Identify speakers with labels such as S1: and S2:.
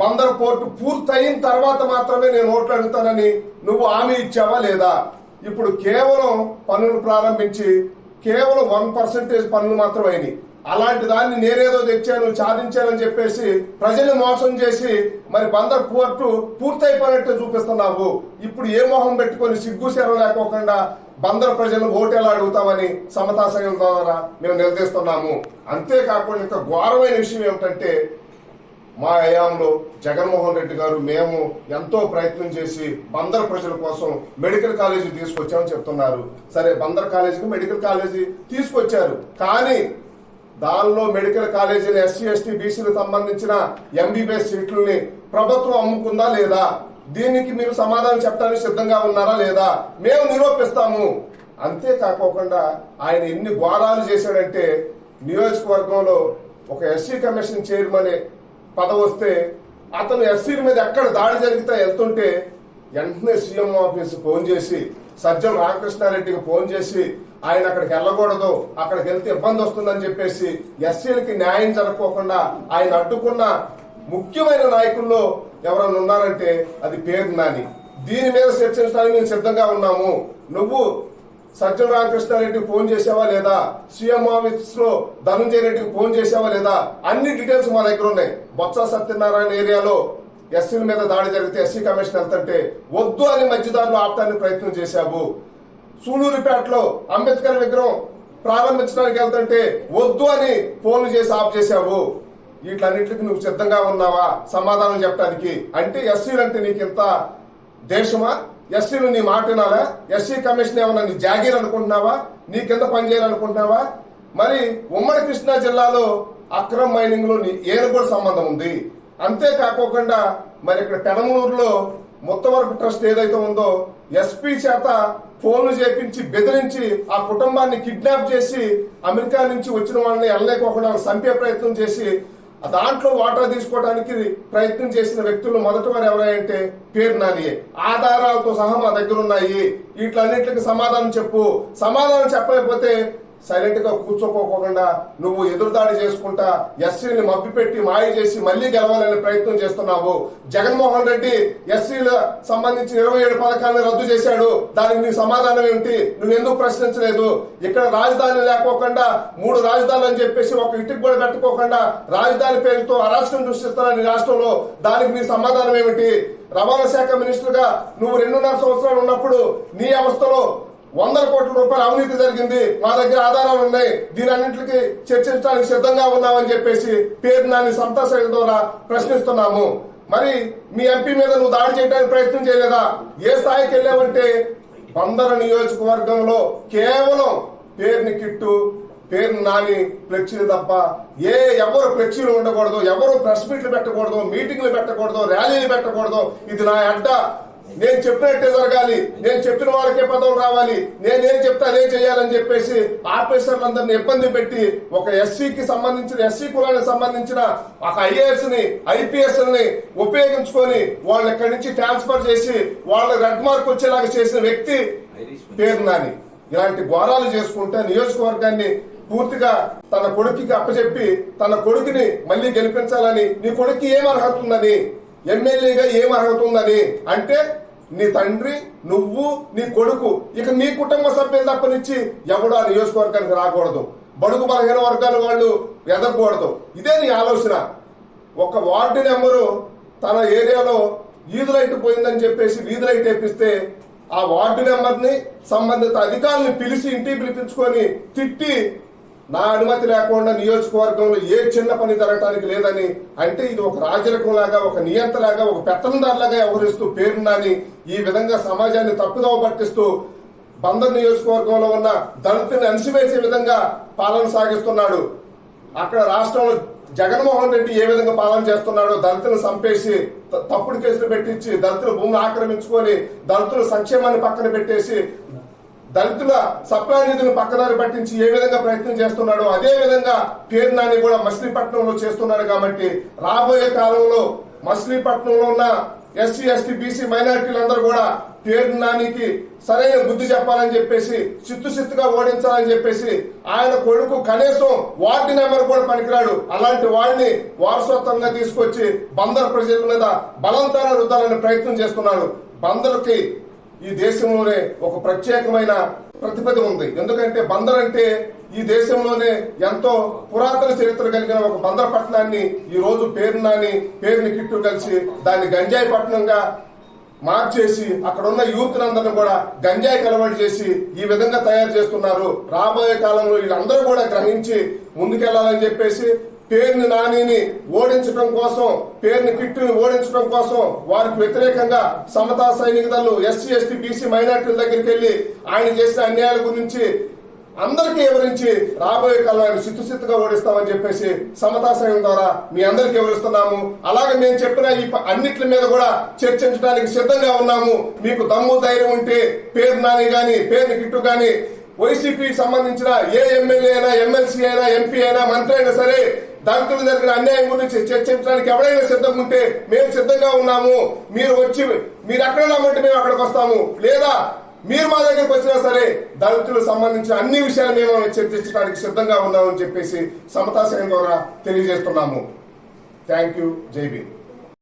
S1: Bandar port పూర్తయిన తర్వాత మాత్రమే నేను ఓట్లు అడుగుతానని నువ్వు హామీ ఇచ్చావా లేదా? ఇప్పుడు కేవలం పనులు ప్రారంభించి కేవలం వన్ పర్సెంటేజ్ పనులు మాత్రమే అయినాయి. అలాంటి దాన్ని నేనేదో తెచ్చాను సాధించానని చెప్పేసి ప్రజల్ని మోసం చేసి మరి బందర్ పోర్టు పూర్తయిపోయినట్టు చూపిస్తున్నావు. ఇప్పుడు ఏ మొహం పెట్టుకొని సిగ్గు సేవ లేకోకుండా బందర్ ప్రజలను ఓటేలా అడుగుతామని సమతా సంఘం ద్వారా మేము నిలదీస్తున్నాము అంతేకాకుండా ఇంకా ఘోరమైన విషయం ఏమిటంటే మా హయాంలో జగన్మోహన్ రెడ్డి గారు మేము ఎంతో ప్రయత్నం చేసి బందర్ ప్రజల కోసం మెడికల్ కాలేజీ తీసుకొచ్చామని చెప్తున్నారు. సరే బందర్ కాలేజీకి మెడికల్ కాలేజీ తీసుకొచ్చారు. కానీ దానిలో మెడికల్ కాలేజీని ఎస్సీ ఎస్టీ బీసీలకు సంబంధించిన ఎంబీబీఎస్ సీట్లని ప్రభుత్వం అమ్ముకుందా లేదా? దీనికి మీరు సమాధానం చెప్పడానికి సిద్ధంగా ఉన్నారా లేదా? మేము నిరూపిస్తాము. అంతేకాకోకుండా ఆయన ఎన్ని ఘోరాలు చేశాడంటే నియోజకవర్గంలో ఒక ఎస్సీ కమిషన్ చైర్మన్ పదవి వస్తే అతను ఎస్సీల మీద ఎక్కడ దాడి జరిగితే వెళ్తుంటే వెంటనే సీఎం ఆఫీస్ ఫోన్ చేసి సజ్జం రామకృష్ణారెడ్డికి ఫోన్ చేసి ఆయన అక్కడికి వెళ్ళకూడదు అక్కడికి వెళ్తే ఇబ్బంది వస్తుందని చెప్పేసి ఎస్సీలకి న్యాయం జరగకోకుండా ఆయన అడ్డుకున్న ముఖ్యమైన నాయకుల్లో ఎవరైనా ఉన్నారంటే అది పేరు నాని. దీని మీద చర్చించడానికి మేము సిద్ధంగా ఉన్నాము. నువ్వు సజ్జల రామకృష్ణారెడ్డికి ఫోన్ చేసావా లేదా? సీఎం ఆఫీస్లో ధనంజయ రెడ్డికి ఫోన్ చేసావా లేదా? అన్ని డీటెయిల్స్ మా దగ్గర ఉన్నాయి. బొత్స సత్యనారాయణ ఏరియాలో ఎస్సీల మీద దాడి జరిగితే ఎస్సీ కమిషన్ వెళ్తుంటే వద్దు అని మధ్యదారులు ఆపడానికి ప్రయత్నం చేశావు. సూళూరుపేటలో అంబేద్కర్ విగ్రహం ప్రారంభించడానికి వెళ్తుంటే వద్దు అని ఫోన్లు చేసి ఆఫ్ చేశావు. వీటన్నిటికి నువ్వు సిద్ధంగా ఉన్నావా? సమాధానం చెప్పడానికి. అంటే ఎస్సీలు అంటే నీకు ఇంత దేశమా? ఎస్సీలు నీ మాట వినాలా? ఎస్సీ కమిషన్ ఏమన్నా నీ జాగీర్ అనుకుంటున్నావా? నీ కింద పనిచేయాలనుకుంటున్నావా మరి ఉమ్మడి కృష్ణా జిల్లాలో అక్రమ్ మైనింగ్లో నీ ఏనుగోడు సంబంధం ఉంది. అంతేకాకోకుండా మరి ఇక్కడ పెనమూరులో ముత్తవరపు ట్రస్ట్ ఏదైతే ఉందో ఎస్పీ చేత ఫోన్లు చేపించి బెదిరించి ఆ కుటుంబాన్ని కిడ్నాప్ చేసి అమెరికా నుంచి వచ్చిన వాళ్ళని వెళ్ళలేకోకుండా చంపే ప్రయత్నం చేసి దాంట్లో వాటా తీసుకోవడానికి ప్రయత్నం చేసిన వ్యక్తులు మొదటి వారు ఎవరంటే పేరు నానియే ఆధారాలతో సహా మా దగ్గర ఉన్నాయి వీటిలన్నిటికి సమాధానం చెప్పు. సమాధానం చెప్పలేకపోతే సైలెంట్గా కూర్చోకోకుండా నువ్వు ఎదురుదాడి చేసుకుంటా ఎస్సీని మబ్బిపెట్టి మాయ చేసి మళ్ళీ గెలవాలనే ప్రయత్నం చేస్తున్నావు. జగన్మోహన్ రెడ్డి ఎస్సీల సంబంధించి ఇరవై ఏడు పథకాలను రద్దు చేశాడు. దానికి నీ సమాధానం ఏమిటి? నువ్వు ఎందుకు ప్రశ్నించలేదు? ఇక్కడ రాజధాని లేకోకుండా మూడు రాజధానులు అని చెప్పేసి ఒక ఇటుకు కూడా పెట్టుకోకుండా రాజధాని పేరుతో అరాష్ట్రం సృష్టిస్తున్న నీ రాష్ట్రంలో. దానికి నీ సమాధానం ఏమిటి? రవాణా శాఖ మినిస్టర్గా నువ్వు రెండున్నర సంవత్సరాలు ఉన్నప్పుడు నీ అవస్థలో వందల కోట్ల రూపాయల అవినీతి జరిగింది. మా దగ్గర ఆధారాలు ఉన్నాయి. దీనన్నింటికి చర్చించడానికి సిద్ధంగా ఉన్నామని చెప్పేసి పేరు నాని సమతా ద్వారా ప్రశ్నిస్తున్నాము. మరి మీ ఎంపీ మీద నువ్వు దాడి చేయడానికి ప్రయత్నం చేయలేదా? ఏ స్థాయికి వెళ్ళావంటే బందర నియోజకవర్గంలో కేవలం పేరుని కిట్టు పేరు నాని ఫ్లెక్సీలు తప్ప ఏ ఎవరు ఫ్లెక్సీలు ఉండకూడదు ఎవరు ప్రెస్ మీట్లు పెట్టకూడదు మీటింగ్లు పెట్టకూడదు ర్యాలీలు పెట్టకూడదు. ఇది నా అడ్డ నేను చెప్పినట్టే జరగాలి. నేను చెప్పిన వాళ్ళకే పదవులు రావాలి. నేనేం చెప్తా అదే చేయాలని చెప్పేసి ఆఫీసర్లందరినీ ఇబ్బంది పెట్టి ఒక ఎస్సీకి సంబంధించిన ఎస్సీ కులానికి సంబంధించిన ఒక ఐఏఎస్ని ఐపీఎస్ని ఉపయోగించుకొని వాళ్ళు ఇక్కడి నుంచి ట్రాన్స్ఫర్ చేసి వాళ్ళ రెడ్ మార్క్ వచ్చేలాగా చేసిన వ్యక్తి పేరు నాని. ఇలాంటి ఘోరాలు చేసుకుంటే నియోజకవర్గాన్ని పూర్తిగా తన కొడుకుకి అప్పచెప్పి తన కొడుకుని మళ్ళీ గెలిపించాలని నీ కొడుకు ఏం అర్హత ఉందని ఎమ్మెల్యేగా ఏం అర్హత ఉందని అంటే నీ తండ్రి నువ్వు నీ కొడుకు ఇక నీ కుటుంబ సభ్యులు తప్పనిచ్చి ఎవడు ఆ నియోజకవర్గానికి రాకూడదు. బడుగు బలహీన వర్గాల వాళ్ళు ఎదగకూడదు. ఇదే నీ ఆలోచన. ఒక వార్డు నెంబరు తన ఏరియాలో వీధి లైట్ పోయిందని చెప్పేసి వీధి లైట్ వేపిస్తే ఆ వార్డు నెంబర్ని సంబంధిత అధికారులను పిలిచి ఇంటికి పిలిపించుకొని తిట్టి నా అనుమతి లేకుండా నియోజకవర్గంలో ఏ చిన్న పని జరగటానికి లేదని అంటే ఇది ఒక రాజరకం లాగా ఒక నియంత్రలాగా ఒక పెత్తనందారులాగా వ్యవహరిస్తూ పేరున్నాని ఈ విధంగా సమాజాన్ని తప్పుదోవ పట్టిస్తూ బందర్ నియోజకవర్గంలో ఉన్న దళితుని అణిసివేసే విధంగా పాలన సాగిస్తున్నాడు. అక్కడ రాష్ట్రంలో జగన్మోహన్ రెడ్డి ఏ విధంగా పాలన చేస్తున్నాడో దళితులను చంపేసి త- తప్పుడు కేసులు పెట్టించి దళితుల భూమిని ఆక్రమించుకొని దళితుల సంక్షేమాన్ని పక్కన పెట్టేసి దళితుల సప్లై నిధులు పక్కదారి పట్టించి ఏ విధంగా ప్రయత్నం చేస్తున్నాడో అదే విధంగా పేరు నాని కూడా మచిలీపట్నంలో చేస్తున్నాడు కాబట్టి రాబోయే కాలంలో మచిలీపట్నంలో ఉన్న ఎస్సీ ఎస్టీ బీసీ మైనారిటీలందరూ కూడా పేరు నానికి సరైన బుద్ధి చెప్పాలని చెప్పేసి చిత్తుచిత్తుగా ఓడించాలని చెప్పేసి ఆయన కొడుకు కనీసం వార్డు నెంబర్ కూడా పనికిరాడు. అలాంటి వాడిని వారసత్వంగా తీసుకొచ్చి బందర్ ప్రజల మీద బలంతర రుద్దాలని ప్రయత్నం చేస్తున్నాడు. బందర్కి ఈ దేశంలోనే ఒక ప్రత్యేకమైన ప్రతిపది ఉంది. ఎందుకంటే బందర్ అంటే ఈ దేశంలోనే ఎంతో పురాతన చరిత్ర కలిగిన ఒక బందర్ పట్టణాన్ని ఈ రోజు పేరునాని పేరుని కిట్టు కలిసి దాన్ని గంజాయి పట్టణంగా మార్చేసి అక్కడ ఉన్న యూత్ అందరిని కూడా గంజాయి కలవాటు చేసి ఈ విధంగా తయారు చేస్తున్నారు. రాబోయే కాలంలో వీళ్ళందరూ కూడా గ్రహించి ముందుకెళ్ళాలని చెప్పేసి పేరుని నానిని ఓడించడం కోసం పేరుని కిట్టుని ఓడించడం కోసం వారికి వ్యతిరేకంగా సమతా సైనిక దళం ఎస్సీ ఎస్టీ బీసీ మైనార్టీల దగ్గరికి వెళ్ళి ఆయన చేసిన అన్యాయాల గురించి అందరికీ వివరించి రాబోయే కాలంలో సిత్తుసిత్తుగా ఓడిస్తామని చెప్పేసి సమతా సంఘం ద్వారా మీ అందరికీ వివరిస్తున్నాము. అలాగే మేము చెప్పిన ఈ అన్నిట్ల అన్నిటి మీద కూడా చర్చించడానికి సిద్ధంగా ఉన్నాము. మీకు దమ్ము ధైర్యం ఉంటే పేరు నాని గాని పేరు కిట్టు గాని వైసీపీకి సంబంధించిన ఏ ఎమ్మెల్యే అయినా ఎమ్మెల్సీ అయినా ఎంపీ అయినా మంత్రి అయినా సరే దళితులు జరిగిన అన్యాయం గురించి చర్చించడానికి ఎవరైనా సిద్ధంగా ఉంటే మేము సిద్ధంగా ఉన్నాము. మీరు వచ్చి మీరు ఎక్కడ రమ్మంటే మేము అక్కడికి వస్తాము. లేదా మీరు మా దగ్గరికి వచ్చినా సరే దళితులకు సంబంధించిన అన్ని విషయాలు మేము చర్చించడానికి సిద్ధంగా ఉన్నామని చెప్పేసి సమతాశయం ద్వారా తెలియజేస్తున్నాము. థ్యాంక్ యూ జై భీమ్